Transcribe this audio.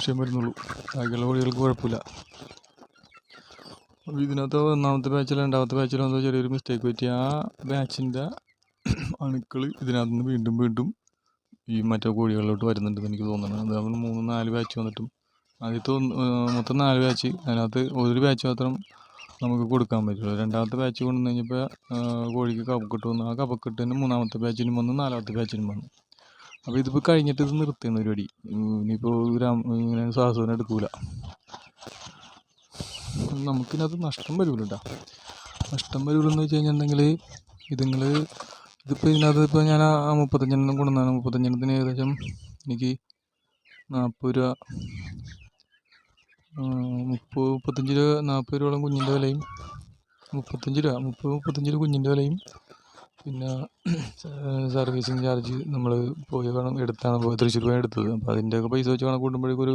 വിഷയം വരുന്നുള്ളൂ. ബാക്കിയുള്ള കോഴികൾക്ക് കുഴപ്പമില്ല. അപ്പോൾ ഇതിനകത്ത് ഒന്നാമത്തെ ബാച്ചിലോ രണ്ടാമത്തെ ബാച്ചിലോ എന്തോ ചെറിയൊരു മിസ്റ്റേക്ക് പറ്റി. ആ ബാച്ചിന്റെ അണുക്കൾ ഇതിനകത്ത് നിന്ന് വീണ്ടും വീണ്ടും ഈ മറ്റേ കോഴികളിലോട്ട് വരുന്നുണ്ടെന്ന് എനിക്ക് തോന്നുന്നുണ്ട് അത് മൂന്ന് നാല് ബാച്ച് വന്നിട്ടും. ആദ്യത്തെ മൊത്തം നാല് ബാച്ച് അതിനകത്ത് ഒരു ബാച്ച് മാത്രം നമുക്ക് കൊടുക്കാൻ പറ്റുള്ളൂ. രണ്ടാമത്തെ ബാച്ച് കൊണ്ടുവന്ന് കഴിഞ്ഞപ്പോൾ കോഴിക്ക് കപ്പക്കെട്ട് വന്നു. ആ കഫക്കെട്ടിന് മൂന്നാമത്തെ ബാച്ചിനും വന്നു. നാലാമത്തെ ബാച്ചിനും വന്നു. അപ്പോൾ ഇതിപ്പോൾ കഴിഞ്ഞിട്ട് ഇത് നിർത്തിയെന്ന് പരിപാടി ഇനിയിപ്പോൾ ഇങ്ങനെ ശ്വാസം എടുക്കൂല. നമുക്കിനകത്ത് നഷ്ടം വരില്ല കേട്ടോ നഷ്ടം വരില്ലെന്ന് വെച്ച് കഴിഞ്ഞിട്ടുണ്ടെങ്കിൽ ഇതുങ്ങൾ ഇതിപ്പോൾ ഇതിനകത്ത് ഇപ്പോൾ ഞാൻ ആ മുപ്പത്തഞ്ചെണ്ണം കൊണ്ടുവന്നാണ്. മുപ്പത്തഞ്ചെണ്ണത്തിന് ഏകദേശം എനിക്ക് നാൽപ്പത് രൂപ മുപ്പത് മുപ്പത്തഞ്ച് രൂപ നാൽപ്പത് രൂപയോളം കുഞ്ഞിന്റെ വിലയും മുപ്പത്തഞ്ച് രൂപ മുപ്പത് മുപ്പത്തഞ്ച് രൂപ കുഞ്ഞിന്റെ വിലയും പിന്നെ സർവീസിങ് ചാർജ് നമ്മൾ പോയി വേണം എടുത്താണ് പോയത് തൃശ്ശൂർ പോയി എടുത്തത്. അപ്പോൾ അതിന്റെയൊക്കെ പൈസ വെച്ച് കണക്ക് കൂട്ടുമ്പോഴേക്കും ഒരു